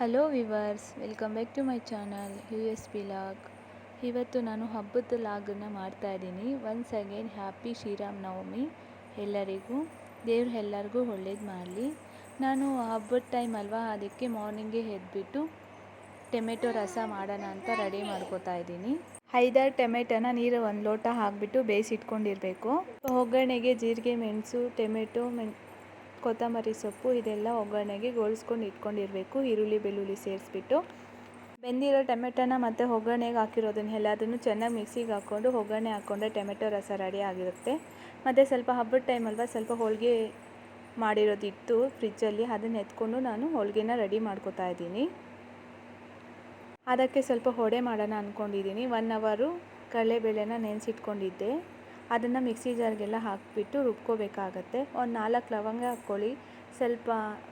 Hello viewers welcome back to my channel U S P vlog ಇವತ್ತು ನಾನು ಹಬ್ಬದ ಲಾಗನ್ನು ಮಾಡ್ತಾ ಇದ್ದೀನಿ. Once again happy Shriram Navami ಎಲ್ಲರಿಗೂ, ದೇವ್ರು ಎಲ್ಲರಿಗೂ ಒಳ್ಳೇದು ಮಾಡಲಿ. ನಾನು ಹಬ್ಬದ ಟೈಮ್ ಅಲ್ವಾ, ಅದಕ್ಕೆ ಮಾರ್ನಿಂಗೇ ಎದ್ಬಿಟ್ಟು ಟೊಮೆಟೊ ರಸ ಮಾಡೋಣ ಅಂತ ರೆಡಿ ಮಾಡ್ಕೋತಾ ಇದ್ದೀನಿ. ಐದಾರು ಟೊಮೆಟೊನ ನೀರು ಒಂದು ಲೋಟ ಹಾಕಿಬಿಟ್ಟು ಬೇಯಿಸಿಟ್ಕೊಂಡಿರಬೇಕು. ಒಗ್ಗರಣೆಗೆ ಜೀರಿಗೆ, ಮೆಣಸು, ಟೊಮೆಟೊ, ಮೆಣ್ ಕೊತ್ತಂಬರಿ ಸೊಪ್ಪು ಇದೆಲ್ಲ ಒಗ್ಗರಣೆಗೆ ಗೋಳಿಸ್ಕೊಂಡು ಇಟ್ಕೊಂಡಿರಬೇಕು, ಈರುಳ್ಳಿ ಬೆಳ್ಳುಳ್ಳಿ ಸೇರಿಸ್ಬಿಟ್ಟು. ಬೆಂದಿರೋ ಟೊಮೆಟೊನ ಮತ್ತು ಒಗ್ಗರಣೆಗೆ ಹಾಕಿರೋದನ್ನು ಎಲ್ಲದನ್ನು ಚೆನ್ನಾಗಿ ಮಿಕ್ಸಿಗೆ ಹಾಕ್ಕೊಂಡು ಒಗ್ಗರಣೆ ಹಾಕ್ಕೊಂಡ್ರೆ ಟೊಮೆಟೊ ರಸ ರೆಡಿ ಆಗಿರುತ್ತೆ. ಮತ್ತು ಸ್ವಲ್ಪ ಹಬ್ಬದ ಟೈಮಲ್ವ ಸ್ವಲ್ಪ ಹೋಳಿಗೆ ಮಾಡಿರೋದಿತ್ತು ಫ್ರಿಜ್ಜಲ್ಲಿ ಅದನ್ನ ಎತ್ಕೊಂಡು ನಾನು ಹೋಳಿಗೆನ ರೆಡಿ ಮಾಡ್ಕೋತಾ ಇದ್ದೀನಿ. ಅದಕ್ಕೆ ಸ್ವಲ್ಪ ಹೊಡೆ ಮಾಡೋಣ ಅಂದ್ಕೊಂಡಿದ್ದೀನಿ ಒನ್ ಅವರು ಕಡಲೆಬೇಳೆನ ನೆನೆಸಿಟ್ಕೊಂಡಿದ್ದೆ. ಅದನ್ನು ಮಿಕ್ಸಿ ಜಾರ್ಗೆಲ್ಲ ಹಾಕಿಬಿಟ್ಟು ರುಬ್ಕೋಬೇಕಾಗತ್ತೆ. ಒಂದು ನಾಲ್ಕು ಲವಂಗ ಹಾಕ್ಕೊಳ್ಳಿ, ಸ್ವಲ್ಪ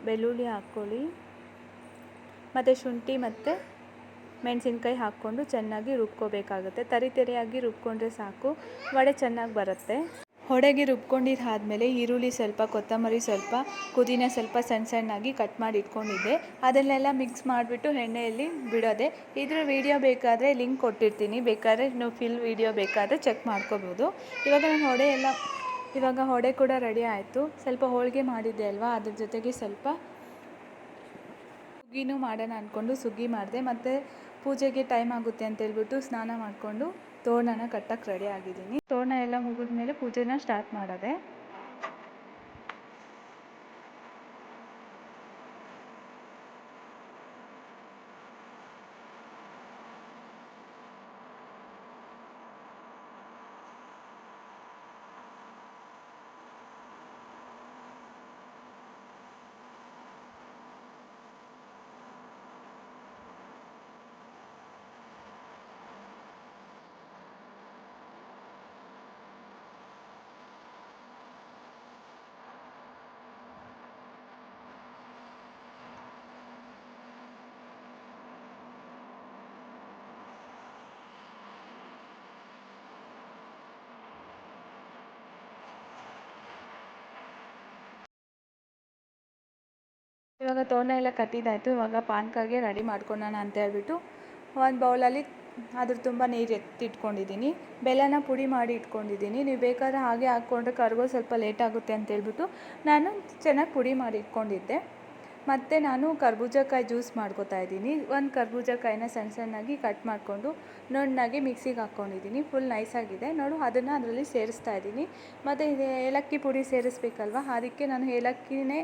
ಬೆಳ್ಳುಳ್ಳಿ ಹಾಕ್ಕೊಳ್ಳಿ, ಮತ್ತು ಶುಂಠಿ ಮತ್ತು ಮೆಣಸಿನ್ಕಾಯಿ ಹಾಕ್ಕೊಂಡು ಚೆನ್ನಾಗಿ ರುಬ್ಕೋಬೇಕಾಗುತ್ತೆ. ತರಿತರಿಯಾಗಿ ರುಬ್ಕೊಂಡ್ರೆ ಸಾಕು, ವಡೆ ಚೆನ್ನಾಗಿ ಬರುತ್ತೆ. ಹೊಡೆಗೆ ರುಬ್ಕೊಂಡಿದ್ದು ಆದಮೇಲೆ ಈರುಳ್ಳಿ ಸ್ವಲ್ಪ, ಕೊತ್ತಂಬರಿ ಸ್ವಲ್ಪ, ಪುದೀನ ಸ್ವಲ್ಪ ಸಣ್ಣ ಸಣ್ಣಾಗಿ ಕಟ್ ಮಾಡಿ ಇಟ್ಕೊಂಡಿದ್ದೆ. ಅದನ್ನೆಲ್ಲ ಮಿಕ್ಸ್ ಮಾಡಿಬಿಟ್ಟು ಎಣ್ಣೆಯಲ್ಲಿ ಬಿಡೋದೆ. ಇದ್ರ ವಿಡಿಯೋ ಬೇಕಾದರೆ ಲಿಂಕ್ ಕೊಟ್ಟಿರ್ತೀನಿ. ಬೇಕಾದರೆ ನೀವು ಫಿಲ್ ವೀಡಿಯೋ ಬೇಕಾದರೆ ಚೆಕ್ ಮಾಡ್ಕೋಬೋದು. ಇವಾಗ ನಾನು ಹೊಡೆ ಎಲ್ಲ, ಇವಾಗ ಹೊಡೆ ಕೂಡ ರೆಡಿ ಆಯಿತು. ಸ್ವಲ್ಪ ಹೋಳಿಗೆ ಮಾಡಿದ್ದೆ ಅಲ್ವಾ? ಅದ್ರ ಜೊತೆಗೆ ಸ್ವಲ್ಪ ಸುಗ್ಗಿನೂ ಮಾಡೋಣ ಅಂದ್ಕೊಂಡು ಸುಗ್ಗಿ ಮಾಡಿದೆ. ಮತ್ತು ಪೂಜೆಗೆ ಟೈಮ್ ಆಗುತ್ತೆ ಅಂತ ಹೇಳ್ಬಿಟ್ಟು ಸ್ನಾನ ಮಾಡಿಕೊಂಡು ತೋರಣನ ಕಟ್ಟಕ್ಕೆ ರೆಡಿ ಆಗಿದ್ದೀನಿ. ತೋರಣ ಎಲ್ಲ ಮುಗಿದ ಮೇಲೆ ಪೂಜೆನ ಸ್ಟಾರ್ಟ್ ಮಾಡೋದೆ. ಇವಾಗ ತೋರಣ ಎಲ್ಲ ಕಟ್ಟಿದ್ದಾಯಿತು. ಇವಾಗ ಪಾನ್ಕಾಗೆ ರೆಡಿ ಮಾಡ್ಕೊಳ್ಳೋಣ ಅಂತ ಹೇಳ್ಬಿಟ್ಟು ಒಂದು ಬೌಲಲ್ಲಿ ಅದ್ರ ತುಂಬ ನೀರು ಎತ್ತಿಟ್ಕೊಂಡಿದ್ದೀನಿ. ಬೆಲ್ಲನ ಪುಡಿ ಮಾಡಿ ಇಟ್ಕೊಂಡಿದ್ದೀನಿ. ನೀವು ಬೇಕಾದ್ರೆ ಹಾಗೆ ಹಾಕ್ಕೊಂಡ್ರೆ ಕರ್ಗೋ ಸ್ವಲ್ಪ ಲೇಟ್ ಆಗುತ್ತೆ ಅಂತ ಹೇಳ್ಬಿಟ್ಟು ನಾನು ಚೆನ್ನಾಗಿ ಪುಡಿ ಮಾಡಿ ಇಟ್ಕೊಂಡಿದ್ದೆ. ಮತ್ತು ನಾನು ಕರ್ಬೂಜಕಾಯಿ ಜ್ಯೂಸ್ ಮಾಡ್ಕೋತಾ ಇದ್ದೀನಿ. ಒಂದು ಕರ್ಬೂಜಕಾಯಿನ ಸಣ್ಣ ಸಣ್ಣಾಗಿ ಕಟ್ ಮಾಡಿಕೊಂಡು ನುಣ್ಣಗೆ ಮಿಕ್ಸಿಗೆ ಹಾಕ್ಕೊಂಡಿದ್ದೀನಿ. ಫುಲ್ ನೈಸಾಗಿದೆ ನೋಡು, ಅದನ್ನು ಅದರಲ್ಲಿ ಸೇರಿಸ್ತಾ ಇದ್ದೀನಿ. ಮತ್ತು ಇದು ಏಲಕ್ಕಿ ಪುಡಿ ಸೇರಿಸ್ಬೇಕಲ್ವ? ಅದಕ್ಕೆ ನಾನು ಏಲಕ್ಕಿನೇ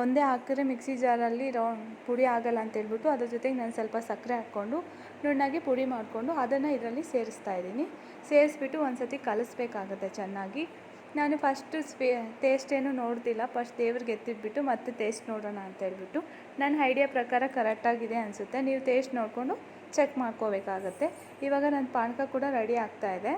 ಒಂದೇ ಹಾಕಿದ್ರೆ ಮಿಕ್ಸಿ ಜಾರಲ್ಲಿ ರೌ ಪುಡಿ ಆಗಲ್ಲ ಅಂತ ಹೇಳ್ಬಿಟ್ಟು ಅದ್ರ ಜೊತೆಗೆ ನಾನು ಸ್ವಲ್ಪ ಸಕ್ಕರೆ ಹಾಕ್ಕೊಂಡು ನುಣ್ಣಗೆ ಪುಡಿ ಮಾಡಿಕೊಂಡು ಅದನ್ನು ಇದರಲ್ಲಿ ಸೇರಿಸ್ತಾ ಇದ್ದೀನಿ. ಸೇರಿಸ್ಬಿಟ್ಟು ಒಂದು ಸತಿ ಕಲಿಸ್ಬೇಕಾಗತ್ತೆ ಚೆನ್ನಾಗಿ. ನಾನು ಫಸ್ಟು ಸ್ವೇ ಟೇಸ್ಟ್ ಏನು ನೋಡ್ತಿಲ್ಲ. ಫಸ್ಟ್ ದೇವ್ರಿಗೆ ಎತ್ತಿಟ್ಬಿಟ್ಟು ಮತ್ತೆ ಟೇಸ್ಟ್ ನೋಡೋಣ ಅಂತ ಹೇಳ್ಬಿಟ್ಟು. ನನ್ನ ಐಡಿಯಾ ಪ್ರಕಾರ ಕರೆಕ್ಟಾಗಿದೆ ಅನಿಸುತ್ತೆ. ನೀವು ಟೇಸ್ಟ್ ನೋಡಿಕೊಂಡು ಚೆಕ್ ಮಾಡ್ಕೋಬೇಕಾಗತ್ತೆ. ಇವಾಗ ನನ್ನ ಪಾನಕ ಕೂಡ ರೆಡಿ ಆಗ್ತಾ ಇದೆ.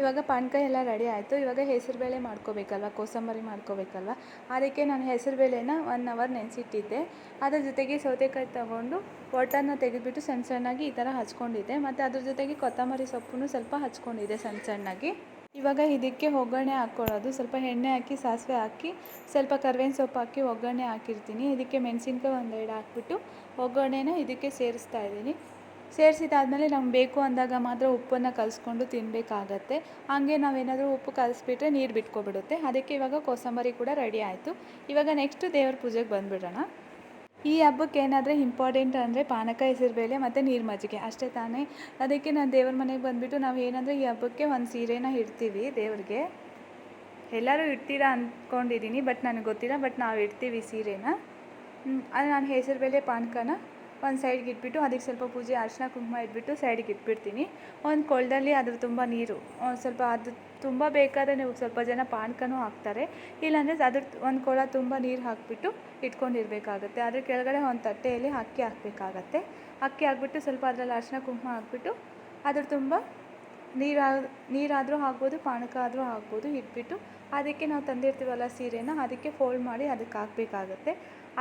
ಇವಾಗ ಪಾನಕ ಎಲ್ಲ ರೆಡಿ ಆಯಿತು. ಇವಾಗ ಹೆಸರುಬೇಳೆ ಮಾಡ್ಕೋಬೇಕಲ್ವ? ಕೋಸಂಬರಿ ಮಾಡ್ಕೋಬೇಕಲ್ವ? ಅದಕ್ಕೆ ನಾನು ಹೆಸರುಬೇಳೆನ ಒನ್ ಅವರ್ ನೆನೆಸಿಟ್ಟಿದ್ದೆ. ಅದ್ರ ಜೊತೆಗೆ ಸೌತೆಕಾಯಿ ತೊಗೊಂಡು ಒಟ್ಟನ್ನು ತೆಗೆದುಬಿಟ್ಟು ಸಣ್ಣ ಸಣ್ಣಾಗಿ ಈ ಥರ ಹಚ್ಕೊಂಡಿದ್ದೆ. ಮತ್ತು ಅದ್ರ ಜೊತೆಗೆ ಕೊತ್ತಂಬರಿ ಸೊಪ್ಪನ್ನು ಸ್ವಲ್ಪ ಹಚ್ಕೊಂಡಿದ್ದೆ ಸಣ್ಣ ಸಣ್ಣಾಗಿ. ಇವಾಗ ಇದಕ್ಕೆ ಒಗ್ಗರಣೆ ಹಾಕ್ಕೊಳ್ಳೋದು. ಸ್ವಲ್ಪ ಎಣ್ಣೆ ಹಾಕಿ, ಸಾಸಿವೆ ಹಾಕಿ, ಸ್ವಲ್ಪ ಕರ್ಬೇವಿನ ಸೊಪ್ಪು ಹಾಕಿ ಒಗ್ಗರಣೆ ಹಾಕಿರ್ತೀನಿ. ಇದಕ್ಕೆ ಮೆಣಸಿನ್ಕಾಯಿ ಒಂದೆರಡು ಹಾಕ್ಬಿಟ್ಟು ಒಗ್ಗರಣೆನ ಇದಕ್ಕೆ ಸೇರಿಸ್ತಾ ಇದ್ದೀನಿ. ಸೇರಿಸಿದಾದ್ಮೇಲೆ ನಮ್ಗೆ ಬೇಕು ಅಂದಾಗ ಮಾತ್ರ ಉಪ್ಪನ್ನು ಕಲಸ್ಕೊಂಡು ತಿನ್ನಬೇಕಾಗತ್ತೆ ಹಾಗೆ ನಾವೇನಾದರೂ ಉಪ್ಪು ಕಲಸಿಬಿಟ್ರೆ ನೀರು ಬಿಟ್ಕೊಬಿಡುತ್ತೆ. ಅದಕ್ಕೆ ಇವಾಗ ಕೋಸಂಬರಿ ಕೂಡ ರೆಡಿ ಆಯಿತು. ಇವಾಗ ನೆಕ್ಸ್ಟ್ ದೇವ್ರ ಪೂಜೆಗೆ ಬಂದುಬಿಡೋಣ. ಈ ಹಬ್ಬಕ್ಕೆ ಏನಾದರೆ ಇಂಪಾರ್ಟೆಂಟ್ ಅಂದರೆ ಪಾನಕ ಹೆಸರುಬೇಳೆ ಮತ್ತು ನೀರು ಮಜ್ಜಿಗೆ. ಅಷ್ಟೇ ತಾನೇ. ಅದಕ್ಕೆ ನಾನು ದೇವ್ರ ಮನೆಗೆ ಬಂದುಬಿಟ್ಟು ನಾವು ಏನಂದರೆ ಈ ಹಬ್ಬಕ್ಕೆ ಒಂದು ಸೀರೆನ ಇಡ್ತೀವಿ ದೇವ್ರಿಗೆ. ಎಲ್ಲರೂ ಇಡ್ತೀರಾ ಅಂದ್ಕೊಂಡಿದ್ದೀನಿ ಬಟ್ ನನಗೆ ಗೊತ್ತಿಲ್ಲ, ಬಟ್ ನಾವು ಇಡ್ತೀವಿ ಸೀರೆನ. ಅದು ನಾನು ಹೆಸರುಬೇಳೆ ಪಾನಕನ. ಒಂದು ಸೈಡ್ಗೆ ಇಟ್ಬಿಟ್ಟು ಅದಕ್ಕೆ ಸ್ವಲ್ಪ ಪೂಜೆ, ಅರಿಶಿನ, ಕುಂಕುಮ ಇಟ್ಬಿಟ್ಟು ಸೈಡಿಗೆ ಇಟ್ಬಿಡ್ತೀನಿ. ಒಂದು ಕೊಳದಲ್ಲಿ ಅದ್ರ ತುಂಬ ನೀರು ಸ್ವಲ್ಪ ಅದು ತುಂಬ ಬೇಕಾದರೆ ನೀವು ಸ್ವಲ್ಪ ಜನ ಪಾನಕನೂ ಹಾಕ್ತಾರೆ. ಇಲ್ಲಾಂದರೆ ಅದ್ರ ಒಂದು ಕೊಳ ತುಂಬ ನೀರು ಹಾಕಿಬಿಟ್ಟು ಇಟ್ಕೊಂಡಿರಬೇಕಾಗತ್ತೆ. ಅದ್ರ ಕೆಳಗಡೆ ಒಂದು ತಟ್ಟೆಯಲ್ಲಿ ಅಕ್ಕಿ ಹಾಕಬೇಕಾಗತ್ತೆ. ಅಕ್ಕಿ ಹಾಕ್ಬಿಟ್ಟು ಸ್ವಲ್ಪ ಅದರಲ್ಲಿ ಅರ್ಶಿನ, ಕುಂಕುಮ ಹಾಕ್ಬಿಟ್ಟು ಅದ್ರ ತುಂಬ ನೀರು ನೀರಾದರೂ ಹಾಕ್ಬೋದು, ಪಾನಕ ಆದರೂ ಹಾಕ್ಬೋದು, ಇಟ್ಬಿಟ್ಟು ಅದಕ್ಕೆ ನಾವು ತಂದಿರ್ತೀವಲ್ಲ ಸೀರೆನ ಅದಕ್ಕೆ ಫೋಲ್ಡ್ ಮಾಡಿ ಅದಕ್ಕೆ ಹಾಕಬೇಕಾಗತ್ತೆ.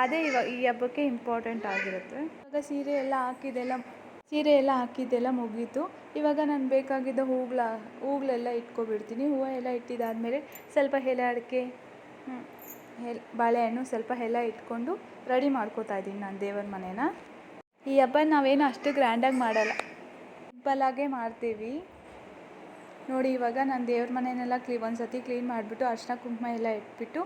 ಅದೇ ಇವಾಗ ಈ ಹಬ್ಬಕ್ಕೆ ಇಂಪಾರ್ಟೆಂಟ್ ಆಗಿರುತ್ತೆ. ಇವಾಗ ಸೀರೆ ಎಲ್ಲ ಹಾಕಿದ್ದೆಲ್ಲ, ಸೀರೆ ಎಲ್ಲ ಹಾಕಿದ್ದೆಲ್ಲ ಮುಗೀತು. ಇವಾಗ ನಾನು ಬೇಕಾಗಿದ್ದ ಹೂಗಳ ಹೂಗಳೆಲ್ಲ ಇಟ್ಕೊಬಿಡ್ತೀನಿ. ಹೂವು ಎಲ್ಲ ಇಟ್ಟಿದ್ದಾದಮೇಲೆ ಸ್ವಲ್ಪ ಎಲೆ ಅಡಿಕೆ ಎಲ್, ಬಾಳೆಹಣ್ಣು ಸ್ವಲ್ಪ ಎಲ್ಲ ಇಟ್ಕೊಂಡು ರೆಡಿ ಮಾಡ್ಕೋತಾ ಇದ್ದೀನಿ ನಾನು ದೇವರ ಮನೇನ. ಈ ಹಬ್ಬ ನಾವೇನು ಅಷ್ಟು ಗ್ರ್ಯಾಂಡಾಗಿ ಮಾಡಲ್ಲ. ಸಿಂಪಲ್ಲಾಗೇ ಮಾಡ್ತೀವಿ. ನೋಡಿ ಇವಾಗ ನಾನು ದೇವ್ರ ಮನೆಯನ್ನೆಲ್ಲ ಕ್ಲೀ ಒಂದು ಸತಿ ಕ್ಲೀನ್ ಮಾಡಿಬಿಟ್ಟು ಅರ್ಶಿನ ಕುಂಕುಮ ಎಲ್ಲ ಇಟ್ಬಿಟ್ಟು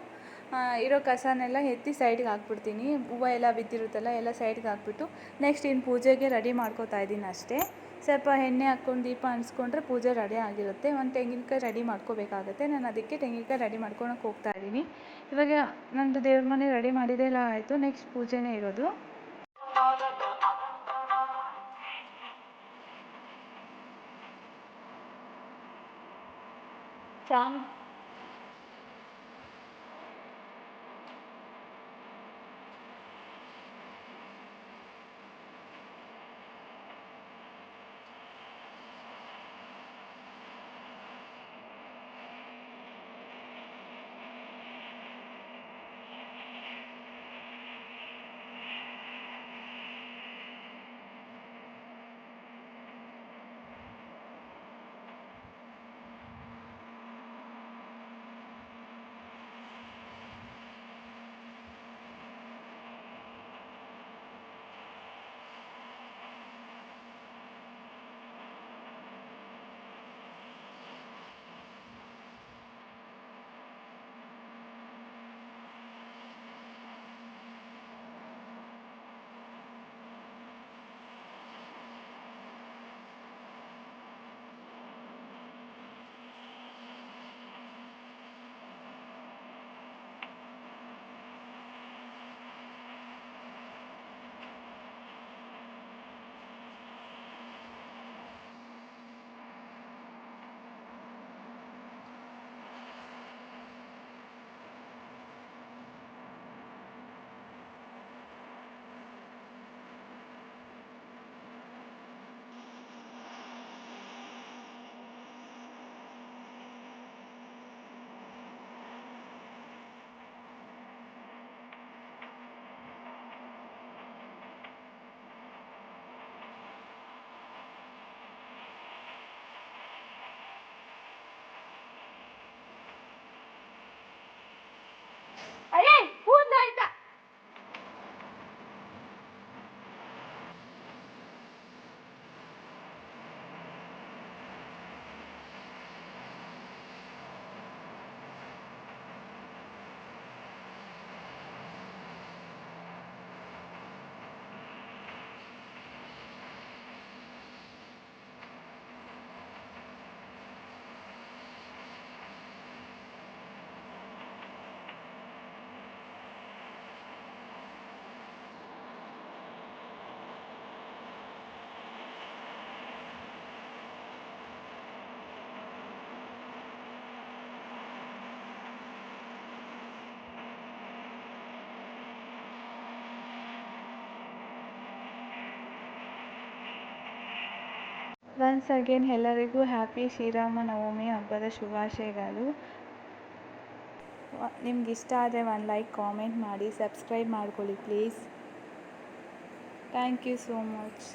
ಇರೋ ಕಸನೆಲ್ಲ ಎತ್ತಿ ಸೈಡ್ಗೆ ಹಾಕ್ಬಿಡ್ತೀನಿ. ಹೂವು ಎಲ್ಲ ಬಿದ್ದಿರುತ್ತಲ್ಲ, ಎಲ್ಲ ಸೈಡ್ಗೆ ಹಾಕ್ಬಿಟ್ಟು ನೆಕ್ಸ್ಟ್ ಇನ್ನು ಪೂಜೆಗೆ ರೆಡಿ ಮಾಡ್ಕೋತಾ ಇದ್ದೀನಿ ಅಷ್ಟೇ. ಸ್ವಲ್ಪ ಎಣ್ಣೆ ಹಾಕ್ಕೊಂಡು ದೀಪ ಅನ್ಸ್ಕೊಂಡ್ರೆ ಪೂಜೆ ರೆಡಿ ಆಗಿರುತ್ತೆ. ಒಂದು ತೆಂಗಿನಕಾಯಿ ರೆಡಿ ಮಾಡ್ಕೋಬೇಕಾಗುತ್ತೆ. ನಾನು ಅದಕ್ಕೆ ತೆಂಗಿನಕಾಯಿ ರೆಡಿ ಮಾಡ್ಕೊಳಕ್ಕೆ ಹೋಗ್ತಾ ಇದ್ದೀನಿ. ಇವಾಗ ನಂದು ದೇವ್ರ ಮನೆ ರೆಡಿ ಮಾಡಿದೆಲ್ಲ ಆಯಿತು. ನೆಕ್ಸ್ಟ್ ಪೂಜೆನೇ ಇರೋದು. ಚಾಮ್ ಒನ್ಸ್ ಅಗೇನ್ ಎಲ್ಲರಿಗೂ ಹ್ಯಾಪಿ ಶ್ರೀರಾಮ ನವಮಿ ಹಬ್ಬದ ಶುಭಾಶಯಗಳು. ನಿಮ್ಗೆ ಇಷ್ಟ ಆದರೆ ಒಂದು ಲೈಕ್ ಕಾಮೆಂಟ್ ಮಾಡಿ ಸಬ್ಸ್ಕ್ರೈಬ್ ಮಾಡ್ಕೊಳ್ಳಿ please thank you so much